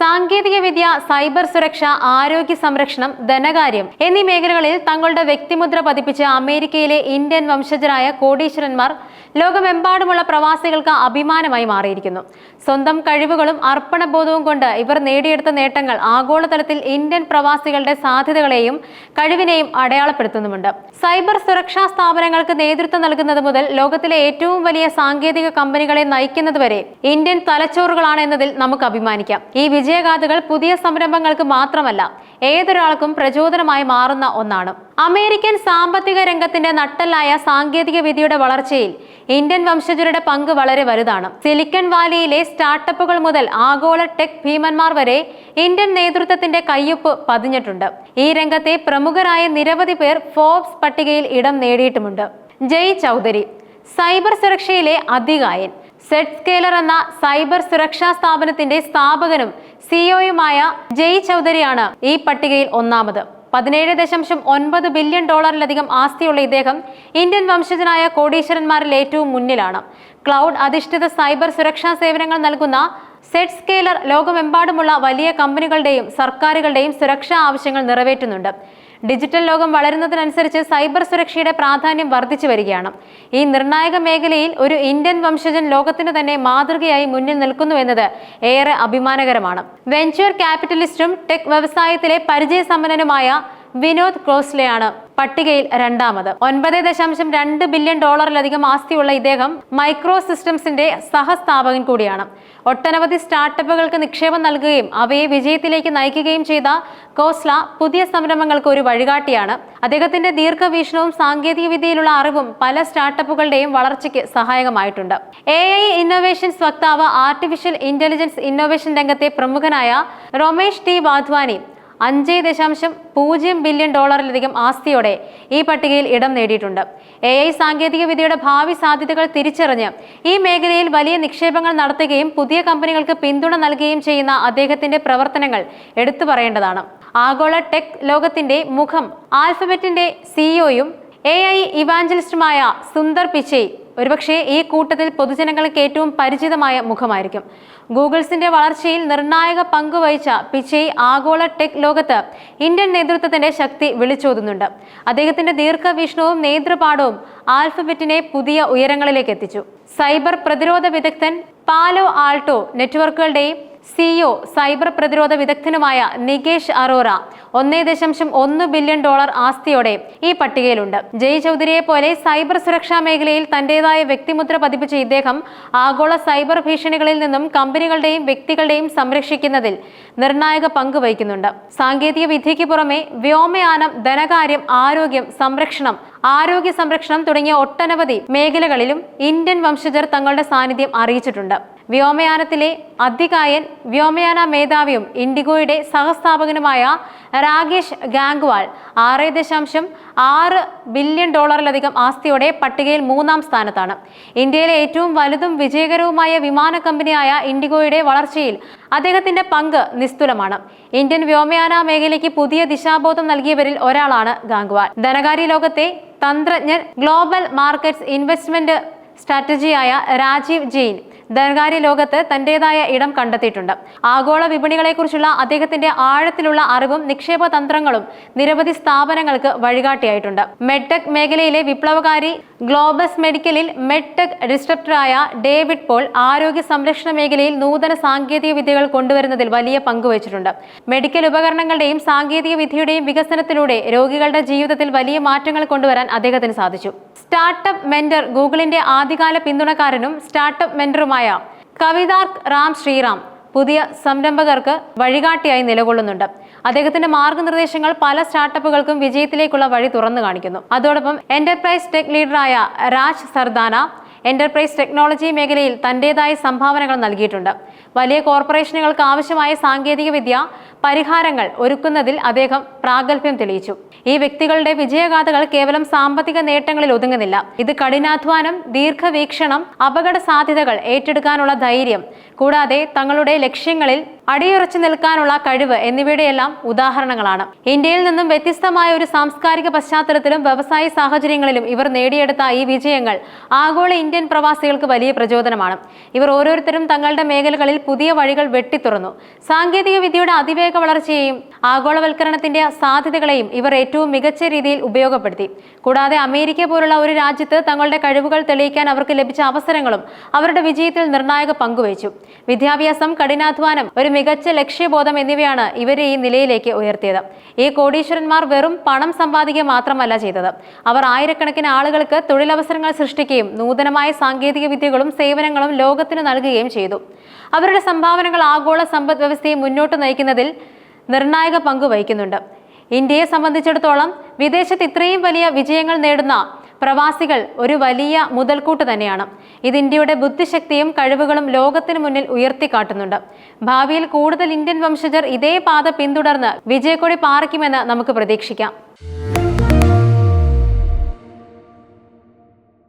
സാങ്കേതികവിദ്യ സൈബർ സുരക്ഷ ആരോഗ്യ സംരക്ഷണം ധനകാര്യം എന്നീ മേഖലകളിൽ തങ്ങളുടെ വ്യക്തിമുദ്ര പതിപ്പിച്ച അമേരിക്കയിലെ ഇന്ത്യൻ വംശജരായ കോടീശ്വരന്മാർ ലോകമെമ്പാടുമുള്ള പ്രവാസികൾക്ക് അഭിമാനമായി മാറിയിരിക്കുന്നു. സ്വന്തം കഴിവുകളും അർപ്പണബോധവും കൊണ്ട് ഇവർ നേടിയെടുത്ത നേട്ടങ്ങൾ ആഗോളതലത്തിൽ ഇന്ത്യൻ പ്രവാസികളുടെ സാധ്യതകളെയും കഴിവിനെയും അടയാളപ്പെടുത്തുന്നുമുണ്ട്. സൈബർ സുരക്ഷാ സ്ഥാപനങ്ങൾക്ക് നേതൃത്വം നൽകുന്നത് മുതൽ ലോകത്തിലെ ഏറ്റവും വലിയ സാങ്കേതിക കമ്പനികളെ നയിക്കുന്നതുവരെ ഇന്ത്യൻ തലച്ചോറുകളാണ് എന്നതിൽ നമുക്ക് അഭിമാനിക്കാം. ഈ വിജയഗാഥകൾ പുതിയ സംരംഭങ്ങൾക്ക് മാത്രമല്ല ഏതൊരാൾക്കും പ്രചോദനമായി മാറുന്ന ഒന്നാണ്. അമേരിക്കൻ സാമ്പത്തിക രംഗത്തിന്റെ നട്ടലായ സാങ്കേതിക വിദ്യയുടെ വളർച്ചയിൽ ഇന്ത്യൻ വംശജരുടെ പങ്ക് വളരെ വലുതാണ്. സിലിക്കൺ വാലിയിലെ സ്റ്റാർട്ടപ്പുകൾ മുതൽ ആഗോള ടെക് ഭീമന്മാർ വരെ ഇന്ത്യൻ നേതൃത്വത്തിന്റെ കയ്യൊപ്പ് പതിഞ്ഞിട്ടുണ്ട്. ഈ രംഗത്തെ പ്രമുഖരായ നിരവധി പേർ ഫോബ്സ് പട്ടികയിൽ ഇടം നേടിയിട്ടുമുണ്ട്. ജയ് ചൗധരി സൈബർ സുരക്ഷയിലെ അധികായൻ സെറ്റ് സ്കേലർ എന്ന സൈബർ സുരക്ഷാ സ്ഥാപനത്തിന്റെ സ്ഥാപകനും സിഇഒയുമായ ജയ് ചൗധരിയാണ് ഈ പട്ടികയിൽ ഒന്നാമത്. പതിനേഴ് ദശാംശം ഒൻപത് ബില്യൺ ഡോളറിലധികം ആസ്തിയുള്ള ഇദ്ദേഹം ഇന്ത്യൻ വംശജനായ കോടീശ്വരന്മാരിൽ ഏറ്റവും മുന്നിലാണ്. ക്ലൗഡ് അധിഷ്ഠിത സൈബർ സുരക്ഷാ സേവനങ്ങൾ നൽകുന്ന സെറ്റ് സ്കെയിലർ ലോകമെമ്പാടുമുള്ള വലിയ കമ്പനികളുടെയും സർക്കാരുകളുടെയും സുരക്ഷാ ആവശ്യങ്ങൾ നിറവേറ്റുന്നുണ്ട്. ഡിജിറ്റൽ ലോകം വളരുന്നതിനനുസരിച്ച് സൈബർ സുരക്ഷയുടെ പ്രാധാന്യം വർദ്ധിച്ചു വരികയാണ്. ഈ നിർണായക മേഖലയിൽ ഒരു ഇന്ത്യൻ വംശജൻ ലോകത്തിന് തന്നെ മാതൃകയായി മുന്നിൽ നിൽക്കുന്നു എന്നത് ഏറെ അഭിമാനകരമാണ്. വെഞ്ചർ ക്യാപിറ്റലിസ്റ്റും ടെക് വ്യവസായത്തിലെ പരിചയസമ്പന്നനുമായ വിനോദ് ക്രോസ്ലെയാണ് പട്ടികയിൽ രണ്ടാമത്. ഒൻപത് ദശാംശം രണ്ട് ബില്യൺ ഡോളറിലധികം ആസ്തിയുള്ള ഇദ്ദേഹം മൈക്രോ സിസ്റ്റംസിന്റെ സഹസ്ഥാപകൻ കൂടിയാണ്. ഒട്ടനവധി സ്റ്റാർട്ടപ്പുകൾക്ക് നിക്ഷേപം നൽകുകയും അവയെ വിജയത്തിലേക്ക് നയിക്കുകയും ചെയ്ത കോസ്ല പുതിയ സംരംഭങ്ങൾക്ക് ഒരു വഴികാട്ടിയാണ്. അദ്ദേഹത്തിന്റെ ദീർഘവീക്ഷണവും സാങ്കേതിക വിദ്യയിലുള്ള അറിവും പല സ്റ്റാർട്ടപ്പുകളുടെയും വളർച്ചയ്ക്ക് സഹായകമായിട്ടുണ്ട്. എ ഐ ഇന്നോവേഷൻസ് വക്താവ് ആർട്ടിഫിഷ്യൽ ഇന്റലിജൻസ് ഇന്നോവേഷൻ രംഗത്തെ പ്രമുഖനായ രമേഷ് ടി വാധ്വാനി അഞ്ച് ദശാംശം പൂജ്യം ബില്യൺ ഡോളറിലധികം ആസ്തിയോടെ ഈ പട്ടികയിൽ ഇടം നേടിയിട്ടുണ്ട്. എ ഐ സാങ്കേതിക വിദ്യയുടെ ഭാവി സാധ്യതകൾ തിരിച്ചറിഞ്ഞ് ഈ മേഖലയിൽ വലിയ നിക്ഷേപങ്ങൾ നടത്തുകയും പുതിയ കമ്പനികൾക്ക് പിന്തുണ നൽകുകയും ചെയ്യുന്ന അദ്ദേഹത്തിന്റെ പ്രവർത്തനങ്ങൾ എടുത്തു പറയേണ്ടതാണ്. ആഗോള ടെക് ലോകത്തിന്റെ മുഖം ആൽഫബറ്റിന്റെ സിഇഒയും എ ഐ ഇവാഞ്ചലിസ്റ്റുമായ സുന്ദർ പിച്ചൈ ഒരുപക്ഷെ ഈ കൂട്ടത്തിൽ പൊതുജനങ്ങൾക്ക് ഏറ്റവും പരിചിതമായ മുഖമായിരിക്കും. ഗൂഗിൾസിന്റെ വളർച്ചയിൽ നിർണായക പങ്ക് വഹിച്ച പിച്ചൈ ആഗോള ടെക് ലോകത്ത് ഇന്ത്യൻ നേതൃത്വത്തിന്റെ ശക്തി വിളിച്ചോതുന്നുണ്ട്. അദ്ദേഹത്തിന്റെ ദീർഘവീക്ഷണവും നേതൃപാഠവും ആൽഫബെറ്റിനെ പുതിയ ഉയരങ്ങളിലേക്ക് എത്തിച്ചു. സൈബർ പ്രതിരോധ വിദഗ്ധൻ പാലോ ആൾട്ടോ നെറ്റ്വർക്കുകളുടെയും സിഇഒ സൈബർ പ്രതിരോധ വിദഗ്ധനുമായ നികേഷ് അറോറ ഒന്നേ ദശാംശം ഒന്ന് ബില്യൺ ഡോളർ ആസ്തിയോടെ ഈ പട്ടികയിലുണ്ട്. ജയ് ചൗധരിയെ പോലെ സൈബർ സുരക്ഷാ മേഖലയിൽ തന്റേതായ വ്യക്തിമുദ്ര പതിപ്പിച്ച ഇദ്ദേഹം ആഗോള സൈബർ ഭീഷണികളിൽ നിന്നും കമ്പനികളുടെയും വ്യക്തികളുടെയും സംരക്ഷിക്കുന്നതിൽ നിർണായക പങ്ക് വഹിക്കുന്നുണ്ട്. സാങ്കേതിക വിദ്യയ്ക്ക് പുറമെ വ്യോമയാനം ധനകാര്യം ആരോഗ്യം സംരക്ഷണം ആരോഗ്യ സംരക്ഷണം തുടങ്ങിയ ഒട്ടനവധി മേഖലകളിലും ഇന്ത്യൻ വംശജർ തങ്ങളുടെ സാന്നിധ്യം അറിയിച്ചിട്ടുണ്ട്. വ്യോമയാനത്തിലെ അധികായൻ വ്യോമയാന മേധാവിയും ഇൻഡിഗോയുടെ സഹസ്ഥാപകനുമായ രാകേഷ് ഗാംഗ്വാൾ ആറ് ദശാംശം ആറ് ബില്യൺ ഡോളറിലധികം ആസ്തിയോടെ പട്ടികയിൽ മൂന്നാം സ്ഥാനത്താണ്. ഇന്ത്യയിലെ ഏറ്റവും വലുതും വിജയകരവുമായ വിമാന കമ്പനിയായ ഇൻഡിഗോയുടെ വളർച്ചയിൽ അദ്ദേഹത്തിന്റെ പങ്ക് നിസ്തുലമാണ്. ഇന്ത്യൻ വ്യോമയാന മേഖലയ്ക്ക് പുതിയ ദിശാബോധം നൽകിയവരിൽ ഒരാളാണ് ഗാംഗ്വാൾ. ധനകാര്യ ലോകത്തെ തന്ത്രജ്ഞൻ ഗ്ലോബൽ മാർക്കറ്റ്സ് ഇൻവെസ്റ്റ്മെന്റ് സ്ട്രാറ്റജിയായ രാജീവ് ജെയിൻ ധനകാര്യ ലോകത്ത് തന്റേതായ ഇടം കണ്ടെത്തിയിട്ടുണ്ട്. ആഗോള വിപണികളെക്കുറിച്ചുള്ള അദ്ദേഹത്തിന്റെ ആഴത്തിലുള്ള അറിവും നിക്ഷേപ തന്ത്രങ്ങളും നിരവധി സ്ഥാപനങ്ങൾക്ക് വഴികാട്ടിയായിട്ടുണ്ട്. മെഡ്ടെക് മേഖലയിലെ വിപ്ലവകാരി ഗ്ലോബസ് മെഡിക്കലിൽ മെഡ്ടെക് ഡിസ്ട്രപ്റ്ററായ ഡേവിഡ് പോൾ ആരോഗ്യ സംരക്ഷണ മേഖലയിൽ നൂതന സാങ്കേതിക വിദ്യകൾ കൊണ്ടുവരുന്നതിൽ വലിയ പങ്കുവച്ചിട്ടുണ്ട് മെഡിക്കൽ ഉപകരണങ്ങളുടെയും സാങ്കേതിക വിദ്യയുടെയും വികസനത്തിലൂടെ രോഗികളുടെ ജീവിതത്തിൽ വലിയ മാറ്റങ്ങൾ കൊണ്ടുവരാൻ അദ്ദേഹത്തിന് സാധിച്ചു. സ്റ്റാർട്ടപ്പ് മെന്റർ ഗൂഗിളിന്റെ ആദ്യകാല പിന്തുണക്കാരനും സ്റ്റാർട്ടപ്പ് മെന്ററുമായ കവിതാർക്ക് റാം ശ്രീറാം പുതിയ സംരംഭകർക്ക് വഴികാട്ടിയായി നിലകൊള്ളുന്നുണ്ട്. അദ്ദേഹത്തിന്റെ മാർഗനിർദ്ദേശങ്ങൾ പല സ്റ്റാർട്ടപ്പുകൾക്കും വിജയത്തിലേക്കുള്ള വഴി തുറന്നു കാണിക്കുന്നു. അതോടൊപ്പം എന്റർപ്രൈസ് ടെക് ലീഡറായ രാജ് സർദാന എന്റർപ്രൈസ് ടെക്നോളജി മേഖലയിൽ തന്റേതായ സംഭാവനകൾ നൽകിയിട്ടുണ്ട്. വലിയ കോർപ്പറേഷനുകൾക്ക് ആവശ്യമായ സാങ്കേതിക വിദ്യ പരിഹാരങ്ങൾ ഒരുക്കുന്നതിൽ അദ്ദേഹം പ്രാഗൽഭ്യം തെളിയിച്ചു. ഈ വ്യക്തികളുടെ വിജയഗാഥകൾ കേവലം സാമ്പത്തിക നേട്ടങ്ങളിൽ ഒതുങ്ങുന്നില്ല. ഇത് കഠിനാധ്വാനം ദീർഘവീക്ഷണം അപകട സാധ്യതകൾ ഏറ്റെടുക്കാനുള്ള ധൈര്യം കൂടാതെ തങ്ങളുടെ ലക്ഷ്യങ്ങളിൽ അടിയുറച്ചു നിൽക്കാനുള്ള കഴിവ് എന്നിവയുടെയെല്ലാം ഉദാഹരണങ്ങളാണ്. ഇന്ത്യയിൽ നിന്നും വ്യത്യസ്തമായ ഒരു സാംസ്കാരിക പശ്ചാത്തലത്തിലും വ്യവസായ സാഹചര്യങ്ങളിലും ഇവർ നേടിയെടുത്ത ഈ വിജയങ്ങൾ ആഗോള ഇന്ത്യൻ പ്രവാസികൾക്ക് വലിയ പ്രചോദനമാണ്. ഇവർ ഓരോരുത്തരും തങ്ങളുടെ മേഖലകളിൽ പുതിയ വഴികൾ വെട്ടിത്തുറന്നു. സാങ്കേതിക വിദ്യയുടെ അതിവേഗ വളർച്ചയെയും ആഗോളവൽക്കരണത്തിന്റെ സാധ്യതകളെയും ഇവർ ഏറ്റവും മികച്ച രീതിയിൽ ഉപയോഗപ്പെടുത്തി. കൂടാതെ അമേരിക്ക പോലുള്ള ഒരു രാജ്യത്ത് തങ്ങളുടെ കഴിവുകൾ തെളിയിക്കാൻ അവർക്ക് ലഭിച്ച അവസരങ്ങളും അവരുടെ വിജയത്തിൽ നിർണായക പങ്കുവഹിച്ചു. വിദ്യാഭ്യാസം കഠിനാധ്വാനം ഒരു മികച്ച ലക്ഷ്യബോധം എന്നിവയാണ് ഇവരെ ഈ നിലയിലേക്ക് ഉയർത്തിയത്. ഈ കോടീശ്വരന്മാർ വെറും പണം സമ്പാദിക്കുക മാത്രമല്ല ചെയ്തത്. അവർ ആയിരക്കണക്കിന് ആളുകൾക്ക് തൊഴിലവസരങ്ങൾ സൃഷ്ടിക്കുകയും നൂതനമായ സാങ്കേതിക വിദ്യകളും സേവനങ്ങളും ലോകത്തിന് നൽകുകയും ചെയ്തു. അവരുടെ സംഭാവനകൾ ആഗോള സമ്പദ് വ്യവസ്ഥയെ മുന്നോട്ട് നയിക്കുന്നതിൽ നിർണായക പങ്ക് വഹിക്കുന്നുണ്ട്. ഇന്ത്യയെ സംബന്ധിച്ചിടത്തോളം വിദേശത്ത് ഇത്രയും വലിയ വിജയങ്ങൾ നേടുന്ന പ്രവാസികൾ ഒരു വലിയ മുതൽക്കൂട്ട് തന്നെയാണ്. ഇത് ഇന്ത്യയുടെ ബുദ്ധിശക്തിയും കഴിവുകളും ലോകത്തിന് മുന്നിൽ ഉയർത്തിക്കാട്ടുന്നുണ്ട്. ഭാവിയിൽ കൂടുതൽ ഇന്ത്യൻ വംശജർ ഇതേ പാത പിന്തുടർന്ന് വിജയക്കൊടി പാറിക്കുമെന്ന് നമുക്ക് പ്രതീക്ഷിക്കാം.